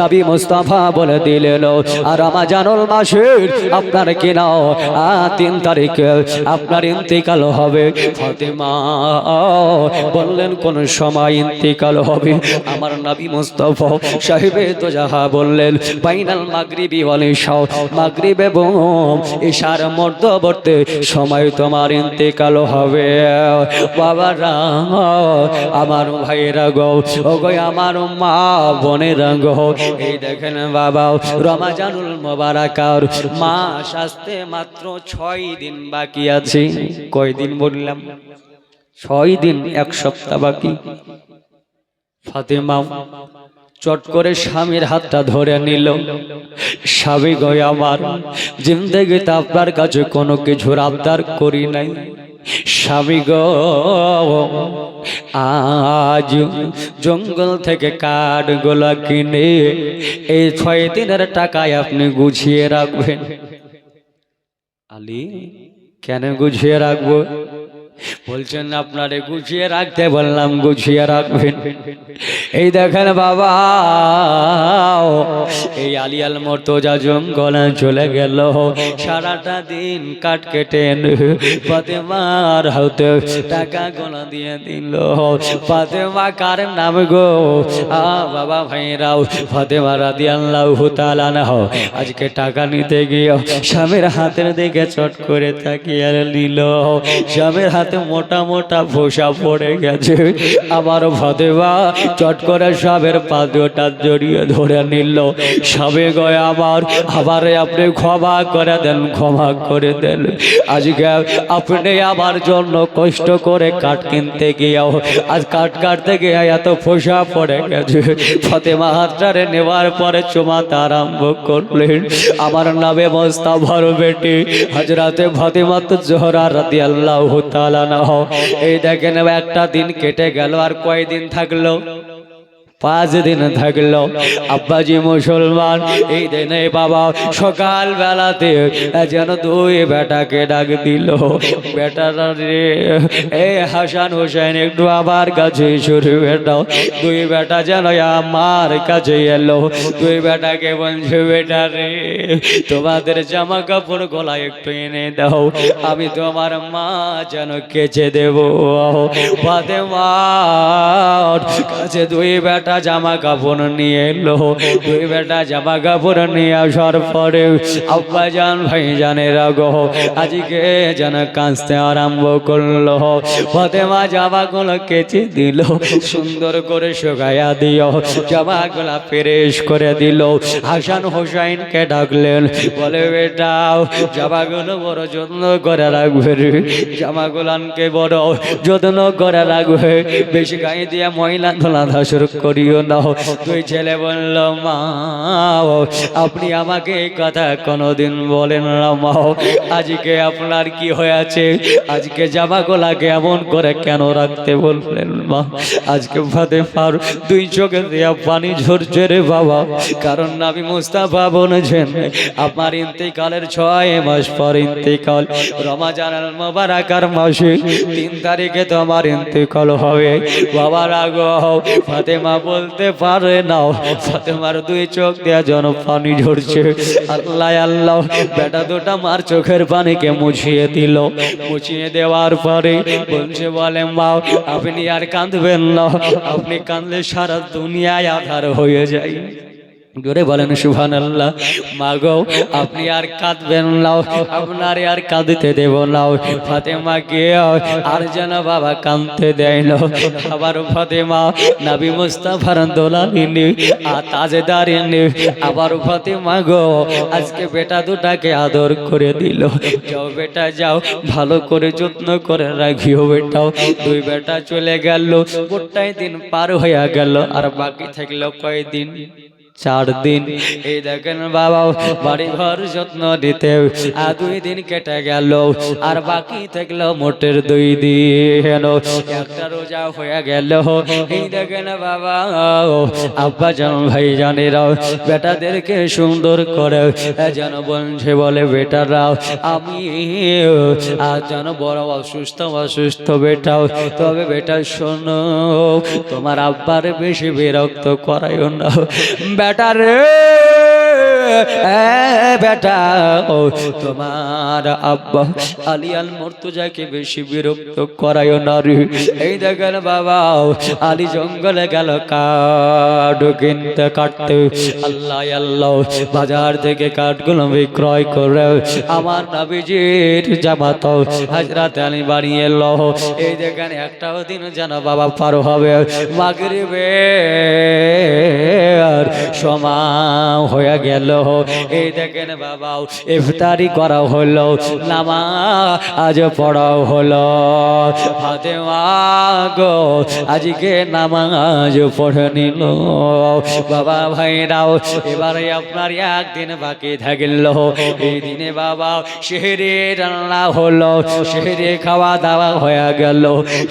নবী মুস্তাফা বলে দিলেন, আর রমাজানুল মাসের আপনার কিনা? তিন তারিখে আপনার ইন্তিকাল হবে। ফাতেমা বললেন, কোন সময় ইন্তিকাল হবে? আমার নবী মুস্তাফা সাহেবে তো যাহা বললেন, বাইনাল মাগরিবি বলে ইশা। মাগরিবে এবং ইশার মধ্যবর্তী সময় তোমার ইন্তেকাল হবে। বাবারা, আমার ভাইয়েরা গো ও গো আমার মা বোনেরা গো এই দেখেন বাবা রমাজানুল মোবারকার মাস আসতে মাত্র ছয় দিন বাকি আছে। কয় দিন বললাম? ছয় দিন, এক সপ্তাহ বাকি। ফাতেমা চট করে স্বামীর হাতটা ধরে নিল। স্বামী গয় আমার জিন্দগিতে আপনার কাছে কোনো কিছুর আবদার করি নাই। স্বামী গো, আজ জঙ্গল থেকে কাঠ গোলা কিনে এই ছয় দিনের টাকায় আপনি গুছিয়ে রাখবেন। আলী, কেন গুছিয়ে রাখব? বলছেন, আপনারে গুছিয়ে রাখতে বললাম, গুছিয়ে রাখবেন। এই দেখেন বাবা, এই আলিয়াল মর্তজা জঙ্গলে চলে গেল। সারাটা দিন কাট কেটে ফাতেমার হাতে টাকা গোলা দিয়ে দিল। ফাতেমা কার নাম গো? আ বাবা ভাইরাও ফাতেমা রাদি আল্লাহ তালানা হো আজকে টাকা নিতে গিয়ে স্বামীর হাতের দিকে চট করে তাকিয়ে নিল। স্বামীর হাতে মোটা মোটা ভোসা পড়ে গেছে। আমার ফাতেমা চট করে সাবের পাদটা জড়িয়ে ধরে নিল। সবে গয়ে আমার আবার আপনি ক্ষমা করে দেন, ক্ষমা করে দেন। আজকে আপনি আমার জন্য কষ্ট করে কাঠ কিনতে গিয়েও, আজ কাঠ কাটতে গিয়ে এত ফোসা পড়ে গেছে। ফতেমা হাতটারে নেওয়ার পরে চুমাতে আরম্ভ করলেন। আমার নামে মস্তা ভর বেটি হাজরাতে ফতেমা তো জোহরা রাতি আল্লাহ তালা না হোক। এই দেখেন একটা দিন কেটে গেল আর কয়দিন থাকল? পাঁচ দিন থাকল। আব্বাজি মুসলমান, এই দিনে বাবা সকাল বেলাতে যেন দুই বেটাকে ডাক দিল। বেটারা রে, এ হাসান হোসেন, একটু আবার কাছে শুরু বেটাও দুই বেটা যেন আমার কাছে এলো। দুই বেটাকে বলছে, বেটা রে, তোমাদের জামা কাপড় গলায় একটু এনে দাও। আমি তোমার মা যেন কেচে দেব। পাতে মা কাছে দুই বেটা জামা কাপড় নিয়ে এলো। দুই বেটা জামা কাপড় নিয়ে আসার পরে আব্বা জান ভাই জানের গো, আজকে যেন কাঁচতে আরম্ভ করল। ফতেমা জামাগুলো কেচে দিল, সুন্দর করে শোকায়া দিও জামাগুলা পেরেশ করে দিল। হাসান হোসাইনকে ডাকলেন, বলে বেটাও জামাগুলো বড় যত্ন করে রাখবে জামাগুলানকে বড় যত্ন করে রাখবে। বেশি গায়ে দিয়ে ময়লা ধোলা ধাসর করিও না। তুই ছেলে বলল, মা, আপনি আমাকে এই কথা কোনোদিন বলেন না, মা। আজকে আপনার কি হয়েছে? আজকে জামাগুলাকে এমন করে কেন রাখতে বললেন, মা? আজকে ফাতে ফার, দুই চোখে দেয়া পানি ঝরছে রে বাবা। কারণ আমি মুস্তাফা বলেছেন, আপনার ইন্তেকালের ছয় মাস পর ইন্তেকাল। রমাজান মোবারকার মাসে তিন তারিখে তো আমার ইন্তেকাল হবে। বাবার আগ ফাতেমা বলতে পারে নাও। ফাতেমার দুই চোখ দেয়া যেন পানি ঝরছে। আল্লাহ আল্লাহ, বেটা দুটা মার চোখের পানিকে মুছিয়ে দিল। মুছিয়ে দেওয়ার পরে বলছে, বলে, মা, আপনি আর কাঁদবেন না। আপনি কাঁদলে সারা দুনিয়ায় আধার হয়ে যায়। জোরে বলেন সুভান আল্লাহ মাগো, আপনি আর কাঁদবেন নাও আপনার আর কাঁদতে দেব নাও ফাতেমা কে আর যেন বাবা কাঁদতে দেয় না। আবার ফাতেমা, নাবি মুস্তাফার দোলালিনি আর তাজেদারিনি আবার ফাতেমা গো, আজকে বেটা দুটাকে আদর করে দিল। যাও বেটা, যাও, ভালো করে যত্ন করে রাখিও বেটাও দুই বেটা চলে গেল, গোটাই দিন পার হইয়া গেল, আর বাকি থাকল কয়দিন? চার দিন। এই দেখেন বাবা বাড়ি ঘর যত্ন দিতে আর দুই দিন কেটে গেল। আর বাকি থাকল মোটের দুই দিন। একটা রোজা হয়ে গেল। এই দেখেন বাবা আব্বা জান ভাই জানেরা বেটাদেরকে সুন্দর করে যেন বলছে বলে বেটারাও আমি আর যেন বড় অসুস্থ অসুস্থ বেটাও। তবে বেটা শোনো তোমার আব্বার বেশি বিরক্ত করাইও না। বেটা রে। বেটা, ও তোমার আব্বা আলিয়াল মর্তুজাকে বেশি বিরক্ত করায় না রে। এই দেখেন বাবা, আলী জঙ্গলে গেল কাঠ কিনতে, কাটতে। আল্লাহ আল্লাহ, বাজার থেকে কাঠগুলো বিক্রয় করে আমার নবীজির জামাত হাজরাত আলী বাড়ি এলো। এই দেখেন একটাও দিন যেন বাবা পার হবে। মাগরিবে আর সময় হয়ে গেল। এই দেখেন বাবা, ইফতারি করা হলো নামা আজ পড়াও হলো। হাতে গো, আজকে নামাজ পড়ে নিল। বাবা ভাইরাও, এবারে আপনার একদিন বাকি থাকল। এই দিনে বাবা শেহরে রান্না হলো শেহরে খাওয়া দাওয়া হয়ে গেল।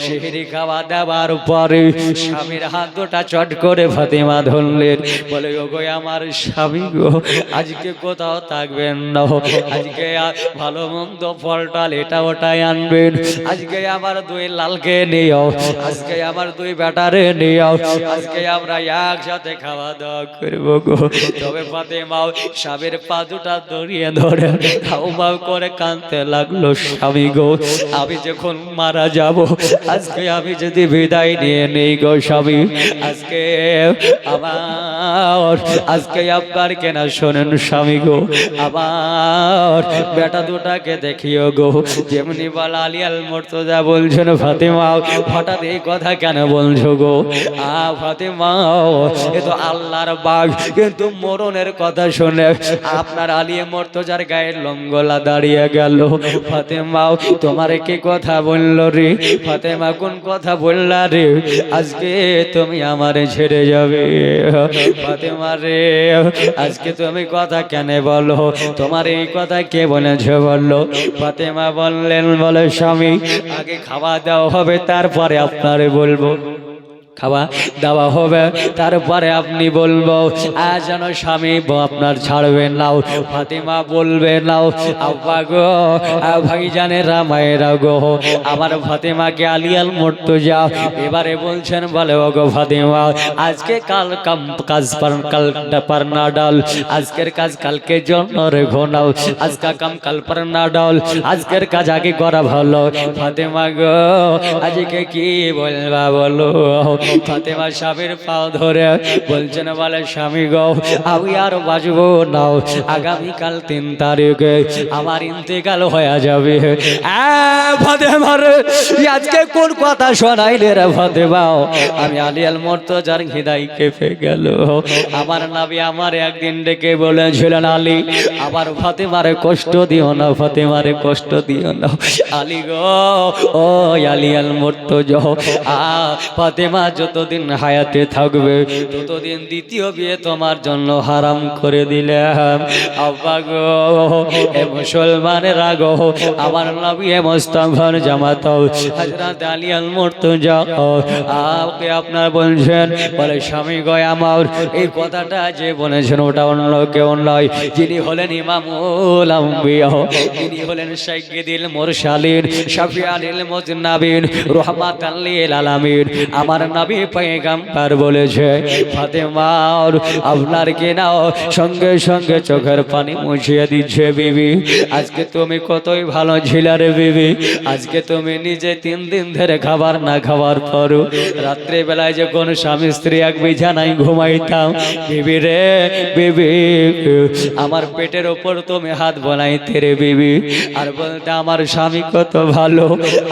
শেহরে খাওয়া দাওয়ার পরে স্বামীর হাত দুটা চট করে ফাতেমা ধরলেন। বলে গো আমার স্বামী গো, আজকে কোথাও থাকবেন না আজকে ভালো মন্দ ফল টল এটা ওটাই আনবেন। আজকে আমার দুই লালকে নিও আজকে আমার দুই নিও আজকে আমরা একসাথে খাওয়া দাওয়া করব গো। তবে ফাতেমাও স্বামীর পা দুটা দড়িয়ে ধরে মাউ করে কাঁদতে লাগল স্বামী গো। আমি যখন মারা যাব, আজকে আমি যদি বিদায় নিয়ে নেই গো স্বামী, আজকে আমার আজকে আপনার কেনা শোনেন স্বামী গো আমার বেটা দুটাকে দেখিও গো। যেমনি বল আলিয়াল মর্তজা বলছেন, ফাতেমা, হঠাৎ এই কথা কেন বলছো গো? আ, ফাতেমা, এ তো আল্লাহর বাঘ কিন্তু মরণের কথা শুনে আপনার আলিয়ে মর্তজার গায়ের লঙ্গলা দাঁড়িয়ে গেল। ফাতেমা, তোমার কি কথা বলল রে? ফাতেমা, কোন কথা বললা রে? আজকে তুমি আমারে ছেড়ে যাবে। ফাতেমা রে আজকে তুমি কথা কেন বলো? তোমার এই কথা কে বলেছে বলল? ফাতেমা বললেন, বলে স্বামী, আগে খাওয়া দাওয়া হবে, তারপরে আপনারে বলব। খাওয়া দাওয়া হবে। তারপরে আপনি বলব, আজ যেন স্বামী আপনার ছাড়বে নাও ফাতিমা বলবে নাও আব্বা গো ভাই জানে রামায়েরা গো। আমার ফাতিমাকে আলিয়াল মরতো যাও এবারে বলছেন, বলে ও গো ফাতিমা, আজকে কাল কাম, কাজ কাল পার না ডাল। আজকের কাজ কালকে জন্য রেখো নাও আজকা কাম কাল পার না ডাল। আজকের কাজ আগে করা ভালো। ফাতেমা গো, আজকে কি বলবা বলো? ফাতেমা স্বামীর পাও ধরে বলছেন বলে স্বামী গো আমি আর বাজবো নাও আগামীকাল তিন তারিখে আমার ইন্তেকাল হয়ে যাবে। আ, ফাতেমা আজকে কোন কথা শোনাইলে রে ফাতেমা? আমি আলিয়াল মর্তজার হৃদয় কেঁপে গেল। আমার নাবি আমার একদিন ডেকে বলেছিলেন আলী আমার ফাতেমারে কষ্ট দিও না ফাতেমারে কষ্ট দিও না। আলী গো ও আলী আল মর্তজ আ ফাতেমা যতদিন হায়াতে থাকবে, ততদিন দ্বিতীয় বিয়ে তোমার জন্য হারাম করে দিলাম। আব্বা গো, এ মুসলমানেরা আমার নবী জামাত আপনার বলছেন? বলে, স্বামী গয় আমার, এই কথাটা যে বলেছেন ওটা অন্য কেউ নয়। যিনি হলেন ইমামুল তিনি হলেন সাইয়্যিদুল মুরসালিন শাফিআলিল মুজনাবিন, রাহমাতাল লিল আলামিন। আমার নবী পয়গম্বর বলেছে ফাতেমা আর আপনার কে নাও সঙ্গে সঙ্গে চোখের পানি মুছিয়ে দিচ্ছে বিবি। আজকে তুমি কতই ভালো ছিলে বিবি। আজকে তুমি নিজে তিন দিন ধরে খাবার না খাবার পরও রাত্রে বেলায় যখন স্বামী স্ত্রী এক বিছানায় ঘুমাইতাম, বিবি রে, বিবি, আমার পেটের ওপর তুমি হাত বনাইতে রে বিবি। আর বলতে আমার স্বামী কত ভালো,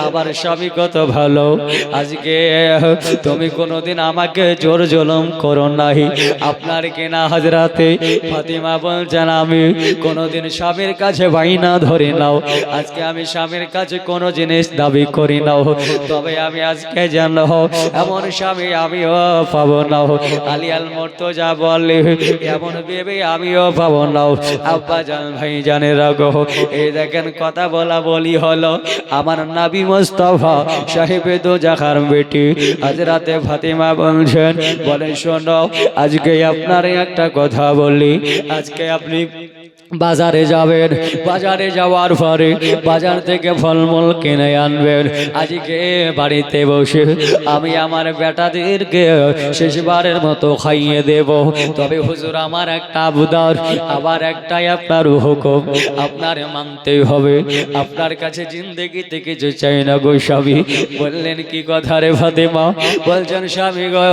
আমার স্বামী কত ভালো। আজকে তুমি কোনোদিন আমাকে জোর জলম করো নাই। আপনার কেনা হাজরাতে ফাতিমা বলছেন, আমি কোনোদিন স্বামীর কাছে বাইনা ধরে নাও। আজকে আমি স্বামীর কাছে কোনো জিনিস দাবি করি নাও। তবে আমি আজকে জানো, এমন স্বামী আমিও পাবো না আলিয়াল মর্ত যা বলে এমন ভেবে আমিও পাবো না আব্বা জান, ভাই জানে রাগো এই দেখেন কথা বলা বলি হলো, আমার নাবি মোস্তফা সাহেবে দো জাখার বেটি আজ রাতে ফাতিমা বলছেন বলে শোনো আজকে আপনার একটা কথা বলি আজকে আপনি বাজারে যাবেন, বাজারে যাওয়ার পরে বাজার থেকে ফলমূল কিনে আনবেন। আজকে বাড়িতে বসে আমি আমার বেটাদেরকে শেষবারের মতো খাইয়ে দেব। তবে হুজুর, আমার একটা আবদার, আবার একটাই আপনার হুকুম। আপনার মানতেই হবে। আপনার কাছে জিন্দেগিতে কিছু চাই না গো স্বামী। বললেন, কি কথা রে ফাতেমা? বলছেন, স্বামী গো,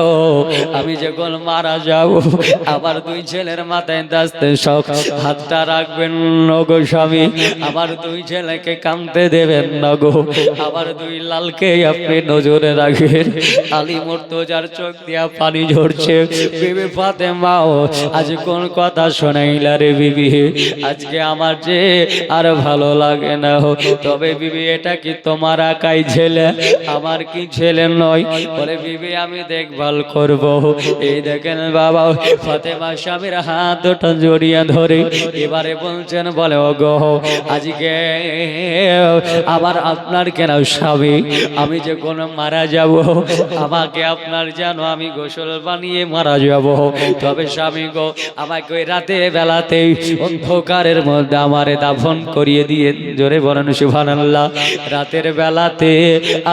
আমি যে যখন মারা যাব, আবার দুই ছেলের মাথায় দাস্তে শখ, হাতটা রাখবেন, নগো স্বামী। আবার দুই ছেলেকে কামতে দেবেন, নগো। আবার দুই লালকে আপনি নজরে রাখবেন। আলী মর্তজার চোখ দিয়া পানি ঝরছে। বিবি ফাতেমাও আজ কোন কথা শোনাইলা রে বিবি? আজকে আমার যে আর ভালো লাগে না তবে বিবি, এটা কি তোমার একাই ছেলে? আমার কি ছেলে নয়? বলে, বিবি, আমি দেখভাল করব এই দেখেন বাবা ফাতেমা স্বামীর হাত দুটো জড়িয়ে ধরে। এবারে বলছেন, বলে ও গো আজকে আবার আপনার কেন স্বামী? আমি যে কোন মারা যাব, আমাকে আপনার জানো আমি গোসল বানিয়ে মারা যাব। তবে স্বামী গো, আমাকে ওই রাতে বেলাতে অন্ধকারের মধ্যে আমারে দাফন করিয়ে দিয়ে জোরে বলেন, সুবহানাল্লাহ। রাতের বেলাতে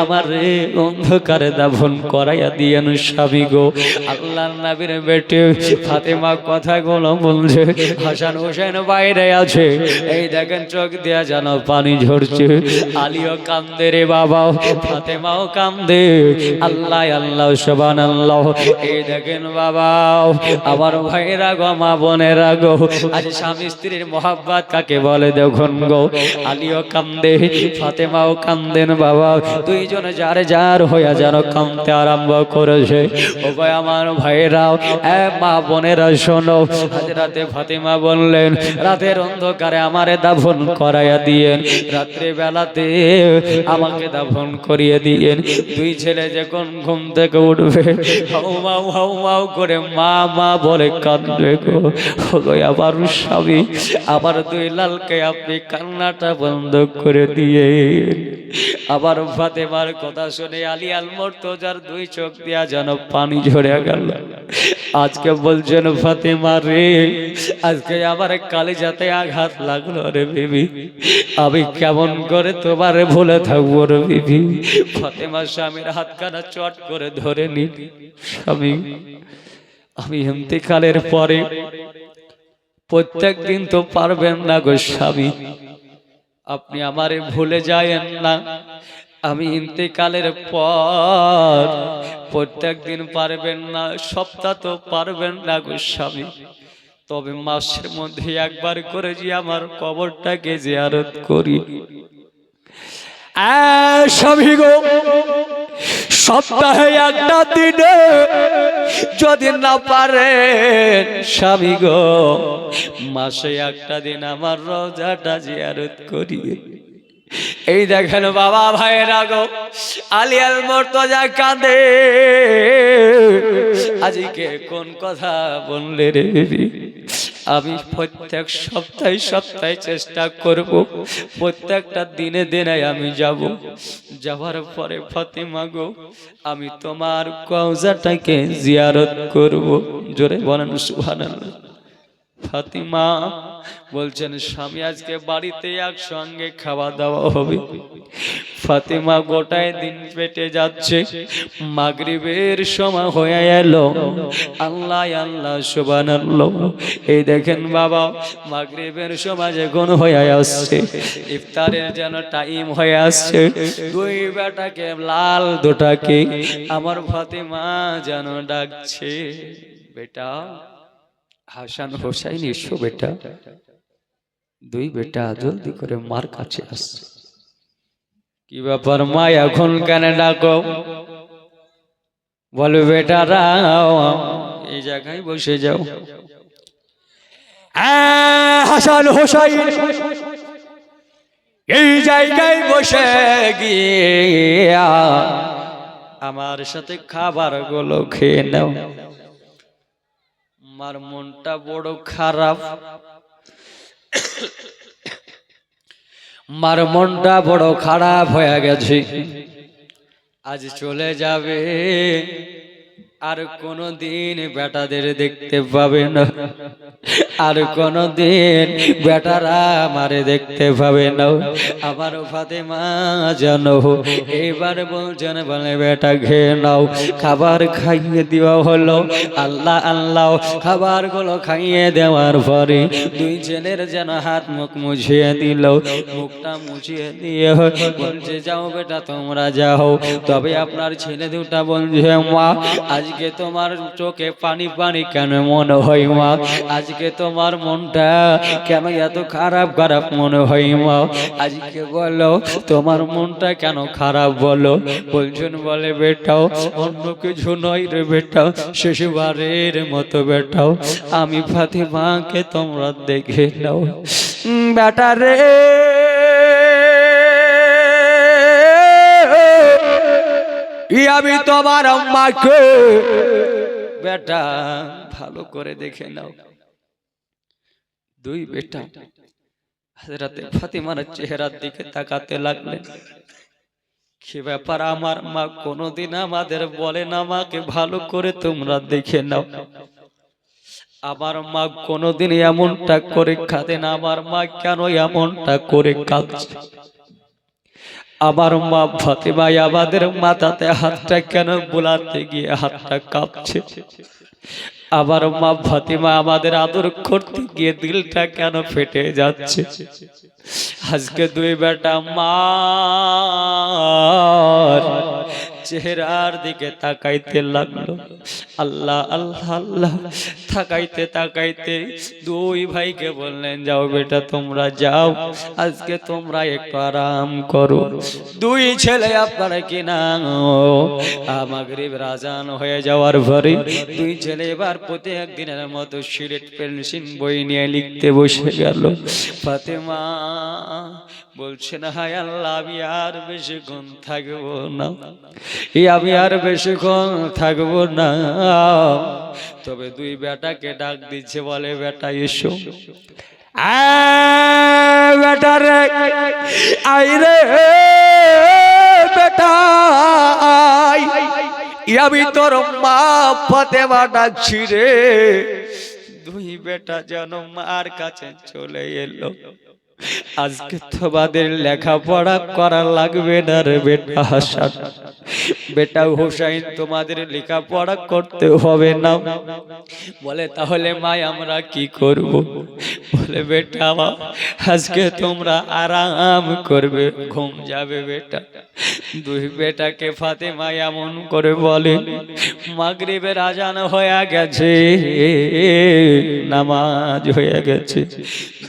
আমার অন্ধকারে দাফন করাইয়া দিয়েন স্বামী গো। আল্লাহর নবীর বেটে ফাতেমা কথাগুলো বলছে, হাসান হোসেন বাইরে আছে। এই দেখেন, চোখ দিয়া যেন পানি ঝরছে। আলিও কান্দে রে বাবা ফাতেমাও কান্দে। আল্লাহ আল্লাহ সবান আল্লাহ এই দেখেন বাবা আমার ভাইরা গো, মা বোনেরা গো, আজ স্বামী স্ত্রীর মোহাব্বত কাকে বলে দেখুন গো? আলিও কান্দে, ফাতেমাও কান্দেন বাবা। দুইজন যার যার হইয়া যেন কামতে আরম্ভ করেছে। ও আমার ভাইরাও মা বোনেরা শোনো আজ রাতে ফাতেমা বললেন রাতের অন্ধকারে আমারে দাফন করাইয়া দিয়েন। রাত্রে বেলাতে আমাকে দাফন করিয়ে দিয়েন। দুই ছেলে যখন ঘুম থেকে উঠবে, হাউ মাউ হাউ মাউ করে মা মা বলে কাঁদবে গো। আবার স্বামী আবার দুই লালকে আপনি কান্নাটা বন্ধ করে দিয়ে আবার ফাতেমার কথা শুনে আলী আল মর্তজার দুই চোখ দিয়া যেন পানি ঝরে গেল। আজকে বলছেন, ফাতেমা রে, আজকে আবার কালে যাতে আঘাত লাগল রে বিবি। আমি কেমন করে তোমার ভুলে থাকব রে বিবি। ফাতেমা স্বামীর হাত কানা চট করে ধরে নি। স্বামী, আমি ইন্তেকালের পরে প্রত্যেক দিন তো পারবেন না গো স্বামী। আপনি আমারে ভুলে যায়েন না। আমি ইন্তেকালের পর প্রত্যেক দিন পারবেন না, সপ্তাহ তো পারবেন না গো স্বামী। তবে মাসের মধ্যে একবার করে যে আমার কবরটাকে জিয়ারত করি। গো, সপ্তাহে একটা দিনে যদি না পারে, স্বামী গো, মাসে একটা দিন আমার রোজাটা জিয়ারত করি। এই দেখেন বাবা ভাইয়েরা গো আলিয়াল মর্তজা কাঁদে। আজকে কোন কথা বললে রে? আমি প্রত্যেক সপ্তাহে সপ্তাহে চেষ্টা করব। প্রত্যেকটা দিনে দিনে আমি যাব। যাওয়ার পরে ফাতেমা গো, আমি তোমার কওজাটাকে জিয়ারত করব। জোরে বলেন সুবহানাল্লাহ। ফাতিমা বলছেন, স্বামী, আজকে বাড়িতে একসঙ্গে খাওয়া দাওয়া হবে। ফাতিমা গোটায় দিন পেটে যাচ্ছে। মাগরিবের সময় হয়ে এলো। আল্লাহ আল্লাহ, সুবহানাল্লাহ। এই দেখেন বাবা, মাগরিবের সময় যে যখন হয়ে আসছে, ইফতারের যেন টাইম হয়ে আসছে, দুই বেটাকে, লাল দুটাকে, আমার ফাতিমা যেন ডাকছে, বেটা হাসান হোসাইন এসো বেটা। দুই বেটা জলদি করে মার কাছে আসছে। কি ব্যাপার মা এখন কেন ডাকো? বলো বেটারা এই জায়গায় বসে যাও। আহ, হাসান হোসাইন এই জায়গায় বসে গিয়া আমার সাথে খাবারগুলো খেয়ে নাও। আমার মনটা বড় খারাপ। মার মনটা বড় খারাপ হয়ে গেছে। আজ চলে যাবে। আর কোনো দিন বেটাদের দেখতে পাবে না। আর কোনো দিন বেটারা আমারে দেখতে পাবে না। আমার ফাতেমা জানো এবার বলছেন বলে, বেটা, খেয়ে নাও, খাবার খাইয়ে দেওয়া হলো। আল্লাহ আল্লাহ খাবারগুলো খাইয়ে দেওয়ার পরে দুই ছেলের যেন হাত মুখ মুছিয়ে দিল। মুখটা মুছিয়ে দিয়ে বলছে, যাও বেটা, তোমরা যাও। তবে আপনার ছেলে দুটা বলছে, মা আজকে তোমার চোখে পানি পানি কেন মনে হয় মা? আজকে তোমার মনটা কেন এত খারাপ খারাপ মনে হয় মা? আজকে বলো, তোমার মনটা কেন খারাপ বলো? বলছেন, বলে বেটাও অন্য কিছু নয় রে বেটাও শেষবারের মতো বেটাও আমি ফাতেমাকে তোমরা দেখে নাও। বেটা রে। ই আমি তোমার আম্মাকে। বেটা, ভালো করে দেখে নাও। দুই বেটা হাজরাতে ফাতিমার চেহারার দিকে তাকাতে লাগলেন কি ব্যাপার আমার মা কোনোদিন আমাদের বলে না, মাকে ভালো করে তোমরা দেখে নাও। আমার মা কোনোদিন এমনটা করে খাতে না, আমার মা কেন এমনটা করে কাঁদছে? আমার মা ফাতেমাই আমাদের মাথাতে হাতটা কেন বোলাতে গিয়ে হাতটা কাঁপছে? আমার মা ফাতিমা আমাদের আদর করতে গিয়ে দিলটা কেন ফেটে যাচ্ছে? আজকে দুই বেটা মা চেহারার দিকে তাকাইতে লাগল। আল্লাহ আল্লাহ আল্লাহ, তাকাইতে তাকাইতে দুই ভাইকে বললেন, যাও বেটা, তোমরা যাও, আজকে তোমরা একটু আরাম করো। দুই ছেলে আপনারা কিনা মাগরিব রাজান হয়ে যাওয়ার পরে দুই ছেলে এবার প্রতি একদিনের মতো সিলেট পেন্সিল বই নিয়ে লিখতে বসে গেল। ফাতেমা বলছেন হায় আল্লাহ, আমি আর বেশিক্ষণ থাকব না। এই আমি আর বেশিক্ষণ থাকব না। তবে দুই বেটাকে ডাক দিচ্ছে, বলে, বেটা, এসো। বেটা রে, আই রে, বেটা আমি তোর মা ফাতেমা ডাকছি রে। দুই বেটা যেন মার কাছে চলে এলো। আজকে তোমাদের লেখাপড়া করা লাগবে না রে বেটা হাসান। বেটা হোসাইন, তোমাদের লেখাপড়া করতে হবে না। বলে, তাহলে মাই আমরা কি করব? বলে, বেটা, আজকে তোমরা আরাম করবে, ঘুম যাবে বেটা। দুই বেটাকে ফাতেমা এমন করে বলে, মাগরিবের আজান হয়ে গেছে, নামাজ হয়ে গেছে।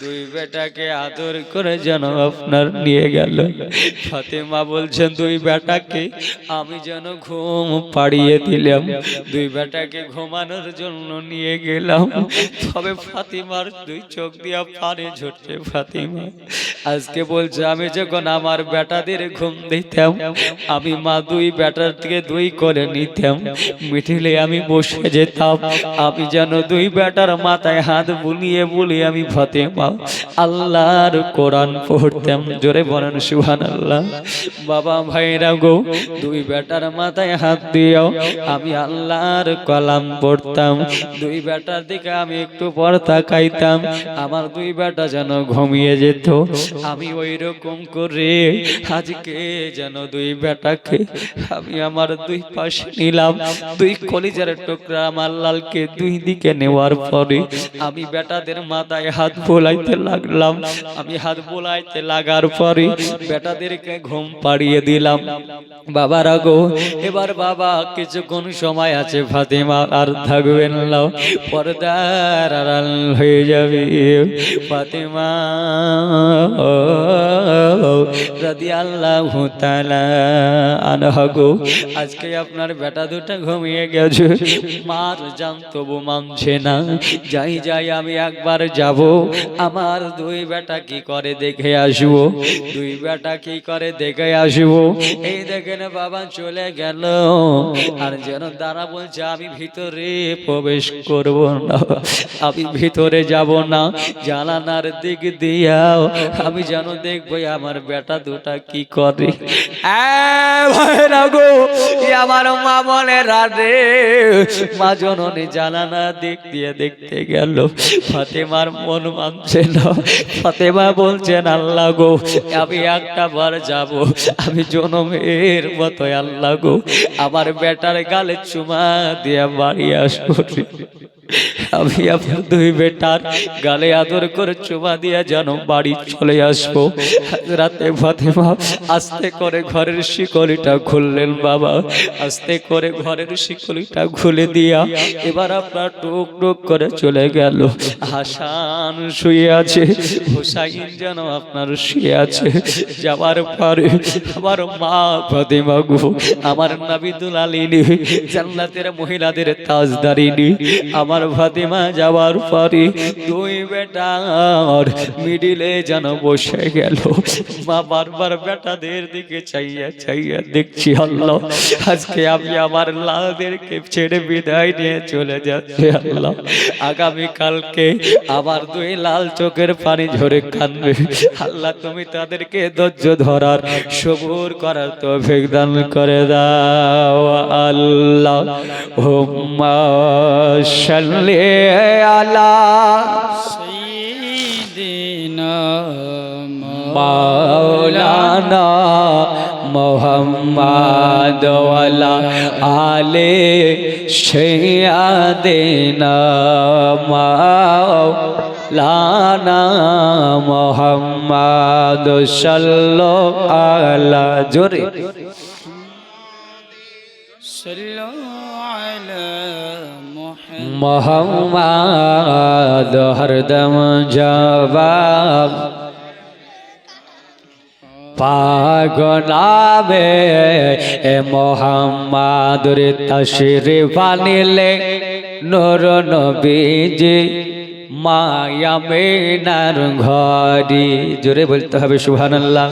দুই বেটাকে আদর করে যেন আপনার নিয়ে গেল। ফাতেমা বলছেন, দুই বেটাকে আমি যেন ঘুম পাড়িয়ে দিলাম। দুই বেটাকে ঘুমানোর জন্য নিয়ে গেলাম। তবে ফাতিমার দুই চোখ দিয়া পানি ঝরছে, ফাতিমা। আজকে বলছে, আমি যখন আমার বেটাদের ঘুম দিতাম, আমি মা দুই বেটার থেকে দুই করে নিতাম। মিঠিলে আমি বসে যেতাম। আমি যেন দুই বেটার মাথায় হাত বুলিয়ে বুলিয়ে আমি ফাতেমা। আল্লাহর কোরআন পড়তাম। জোরে বলেন সুহান আল্লাহ বাবা ভাইরা গো, দুই বেটার মাথায় হাত দিও আমি আল্লাহর কলাম পড়তাম। দুই বেটার দিকে আমি একটু পর তাকাইতাম আমার দুই বেটা যেন ঘুমিয়ে যেত। আমি ওই রকম করে আজকে যেন দুই বেটাকে আমি আমার দুই পাশে নিলাম। দুই কলিজার টুকরা আমার লালকে দুই দিকে নেওয়ার পরে আমি বেটাদের মাথায় হাত বোলাইতে লাগলাম। আমি হাত বোলাইতে লাগার পরে বেটাদেরকে ঘুম পাড়িয়ে দিলাম। বাবার আগো এবার বাবা কিছুক্ষণ সময় আছে, ফাতেমা আর থাকবেন লাও পর্দার আড়াল হয়ে যাবে। ফাতেমা রাদি আল্লাহ আনহাগো আজকে আপনার বেটা দুটা ঘুমিয়ে গেছে। মার জান তবু মানছে না। যাই যাই, আমি একবার যাব। আমার দুই বেটা কি করে দেখে আসব? দুই বেটা কি করে দেখে আসব? এই দেখেন বাবা চলে গেল। আর যেন দাঁড়া বলছে, আমি ভিতরে প্রবেশ করব না। আমি ভিতরে যাব না। জানানার দিক দিয়াও আমি যেন দেখব আমার বেটা দুটা কি করে? গো আমার মা বলে রাধে মা জননী জানানা দিক দিয়ে দেখতে গেল। ফাতেমার মন মানছে না। ফাতেমা বলছেন, আল্লাহ গো, আমি একটা বার যাব। আমি জনমের মতো আল্লাহ গো, আমার বেটার গালে চুমা দিয়ে বাড়ি আসব। আমি আপনার দুই বেটার গালে আদর করে চুমা দিয়া যেন বাড়ি চলে আসব। রাতে ফাতেমা আস্তে করে ঘরের শিকলিটা খুললেন বাবা। আস্তে করে ঘরের শিকলিটা খুলে দিয়া এবার আপনার টুক টুক করে চলে গেল। হাসান শুয়ে আছে, হুসাইন যেন আপনার শুয়ে আছে। যাওয়ার পরে আমার মা ফাতেমা গো, আমার নাবিদুল আলিনী, জান্নাতের মহিলাদের তাজদারিনী, আমার ফাতেমা যাওয়ার পরে দুই বেটার মিডিলে যেন বসে গেল। মা বারবার বেটাদের দিকে চাইয়া চাইয়া দেখছি, আল্লাহ, আজকে আমি আমার লালদেরকে ছেড়ে বিদায় নিয়ে চলে যাচ্ছি, আল্লাহ। আগামী কালকে আবার দুই লাল চোখের পানি ঝরে কানবে আল্লাহ, তুমি তাদেরকে ধৈর্য ধরার, সবুর করার তো দান করে দাও, আল্লাহ। হুম্মা সাল্লি আলা سيدنا মাওলানা মোহাম্মদ ওয়ালা আলে শায়াদিনা মাওলানা মোহাম্মদ সাল্লাল্লাহু আলা জোরে صلوا على محمد মোহাম্মদ, হরদম জবাব। পাগনাবে এ মোহাম্মদুর তশরিফ আনিলে নূর নবীজি মায়া মেনার ঘরি জোরে বলতে হবে, সুবহানাল্লাহ।